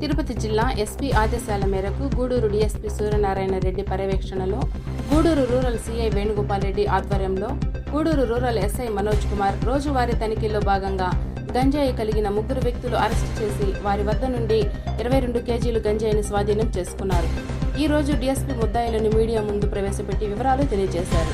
తిరుపతి జిల్లా ఎస్పీ ఆదేశాల మేరకు గూడూరు డీఎస్పీ సూర్యనారాయణ రెడ్డి పర్యవేక్షణలో గూడూరు రూరల్ సీఐ వేణుగోపాల్ రెడ్డి ఆధ్వర్యంలో గూడూరు రూరల్ ఎస్ఐ మనోజ్ కుమార్ రోజువారీ తనిఖీల్లో భాగంగా గంజాయి కలిగిన ముగ్గురు వ్యక్తులు అరెస్టు చేసి వారి వద్ద నుండి ఇరవై రెండు కేజీలు గంజాయిని స్వాధీనం చేసుకున్నారు. ఈ రోజు డీఎస్పీ ముద్దాయిలను మీడియా ముందు ప్రవేశపెట్టి వివరాలు తెలియజేశారు.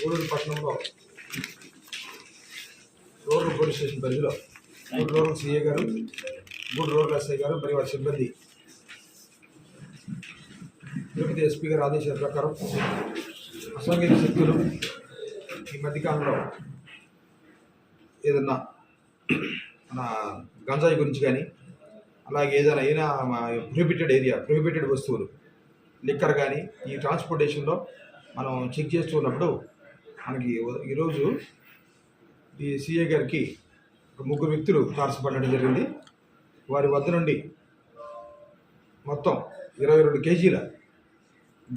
ఊరూరు పట్టణంలో రోడ్డు పోలీస్ స్టేషన్ పరిధిలో మూడు రూరల్ సీఏ గారు మూడు రూరల్ ఎస్ఐ గారు మరియు వారి సిబ్బంది తిరుపతి ఎస్పీ గారి ఆదేశాల ప్రకారం అసాంఘిక శక్తులు ఈ మధ్యకాలంలో ఏదన్నా మన గంజాయి గురించి కానీ అలాగే ఏదైనా అయినా ప్రొహిబిటెడ్ ఏరియా ప్రొహిబిటెడ్ వస్తువులు లిక్కర్ కానీ ఈ ట్రాన్స్పోర్టేషన్లో మనం చెక్ చేస్తున్నప్పుడు మనకి ఈరోజు ఈ సిఏ గారికి ఒక ముగ్గురు వ్యక్తులు తారసపడడం జరిగింది. వారి వద్ద నుండి మొత్తం ఇరవై రెండు కేజీల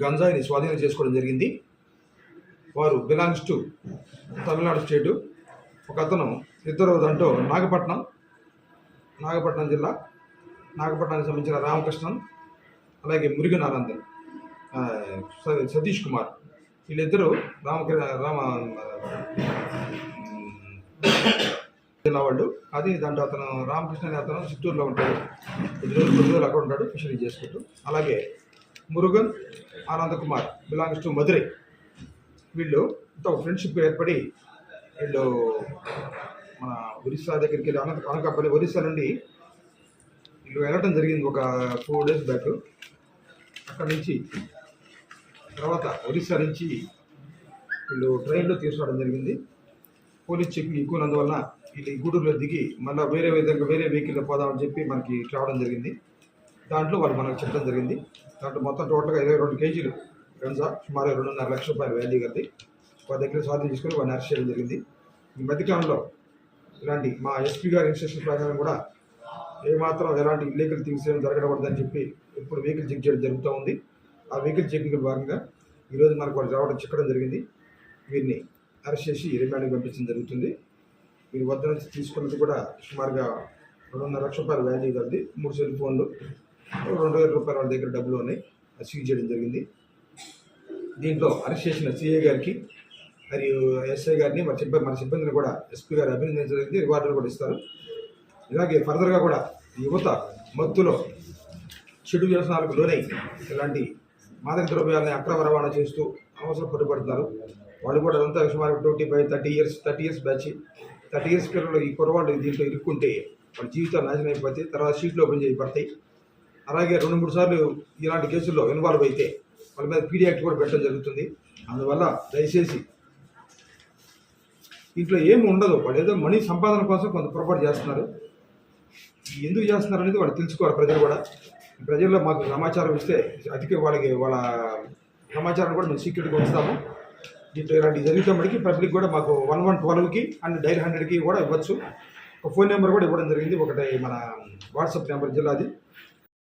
గంజాయిని స్వాధీనం చేసుకోవడం జరిగింది. వారు బిలాంగ్స్ టు తమిళనాడు స్టేటు. ఒక అతను ఇద్దరు దాంట్లో నాగపట్నం నాగపట్నం జిల్లా నాగపట్నానికి సంబంధించిన రామకృష్ణన్ అలాగే మురుగన్ స- సతీష్ కుమార్ వీళ్ళిద్దరూ రామకృ రామ జిల్లా వాళ్ళు. అది దాంట్లో అతను రామకృష్ణ అనే అతను చిత్తూరులో ఉంటాడు. కొద్ది రోజులు రోజులు అక్కడ ఉంటాడు ఫిషరీ చేసుకుంటూ. అలాగే మురుగన్ ఆనంద్ కుమార్ బిలాంగ్స్ టు మధురై. వీళ్ళు ఒక ఫ్రెండ్షిప్ ఏర్పడి వీళ్ళు మన ఒరిస్సా దగ్గరికి వెళ్ళి అనంత అనకాపల్లి ఒరిస్సా నుండి వీళ్ళు వెళ్ళటం జరిగింది ఒక ఫోర్ డేస్ బ్యాక్. అక్కడ నుంచి తర్వాత ఒరిస్సా నుంచి వీళ్ళు ట్రైన్లో తీసుకురావడం జరిగింది. పోలీస్ చెక్ ఎక్కువ వీళ్ళు గూడూరులో దిగి మళ్ళీ వేరే విధంగా వేరే వెహికల్లో పోదామని చెప్పి మనకి రావడం జరిగింది. దాంట్లో వాళ్ళు మనకు చెప్పడం జరిగింది. దాంట్లో మొత్తం టోటల్గా ఇరవై రెండు కేజీలు గంజా సుమారు రెండున్నర లక్షల రూపాయల వాల్యూ కలిగి వాళ్ళ దగ్గర స్వాధీనం చేసుకొని వారిని అరెస్ట్ చేయడం జరిగింది. ఈ మధ్యకాలంలో ఇలాంటి మా ఎస్పీ గారి ఇన్స్ట్రక్షన్ ప్రకారం కూడా ఏమాత్రం ఎలాంటి ఇల్లీగల్ థింగ్స్ ఏం జరగకూడదని చెప్పి ఎప్పుడు వెహికల్ చెక్ చేయడం జరుగుతూ ఉంది. ఆ వెహికల్ చెకింగ్ భాగంగా ఈరోజు మనకు వాళ్ళు రావడం చిక్కడం జరిగింది. వీరిని అరెస్ట్ చేసి రిమాండ్కి పంపించడం జరుగుతుంది. వీరి వద్ద నుంచి తీసుకున్నది కూడా సుమారుగా రెండున్నర లక్ష రూపాయల వాల్యూ కలిది మూడు సెల్ ఫోన్లు రెండు వేల రూపాయల వాళ్ళ దగ్గర డబ్బులు ఉన్నాయి. సీజ్ చేయడం జరిగింది. దీంట్లో అరెస్ట్ చేసిన సిఐ గారికి మరియు ఎస్ఐ గారిని మన సిబ్బంది మన సిబ్బందిని కూడా ఎస్పీ గారు అభినందించడానికి రివార్డులు కూడా ఇస్తారు. ఇలాగే ఫర్దర్గా కూడా యువత మత్తులో చెడు వ్యవసాయాలకు లోనై ఇలాంటి మాదక ద్రవ్యాలని అక్రమ రవాణా చేస్తూ అవసరం పట్టుబడుతున్నారు వాళ్ళు కూడా అంతా సుమారు twenty five thirty years thirty years batch. Thirty years పిల్లలు ఈ పొరపాటు దీంట్లో ఇరుక్కుంటే వాళ్ళ జీవితాలు నాశనం అయిపోతాయి. తర్వాత షీట్లు ఓపెన్ చేయబడతాయి. అలాగే రెండు మూడు సార్లు ఇలాంటి కేసుల్లో ఇన్వాల్వ్ అయితే వాళ్ళ మీద పీడీ యాక్ట్ కూడా పెట్టడం జరుగుతుంది. అందువల్ల దయచేసి ఇంట్లో ఏమి ఉండదు. వాళ్ళు ఏదో మనీ సంపాదన కోసం కొంత పొరపాటు చేస్తున్నారు. ఎందుకు చేస్తున్నారు అనేది వాళ్ళు తెలుసుకోవాలి ప్రజలు కూడా. ప్రజల్లో మాకు సమాచారం ఇస్తే అతికే వాళ్ళకి వాళ్ళ సమాచారం కూడా మేము సీక్రెట్గా ఉంచుతాము దీంట్లో ఇలాంటి జరుగుతున్నప్పటికీ పబ్లిక్ కూడా మాకు వన్ వన్ ట్వెల్వ్కి అండ్ డైల్ హండ్రెడ్కి కూడా ఇవ్వచ్చు. ఒక ఫోన్ నెంబర్ కూడా ఇవ్వడం జరిగింది. ఒకటి మన వాట్సాప్ నెంబర్ జిల్లాది.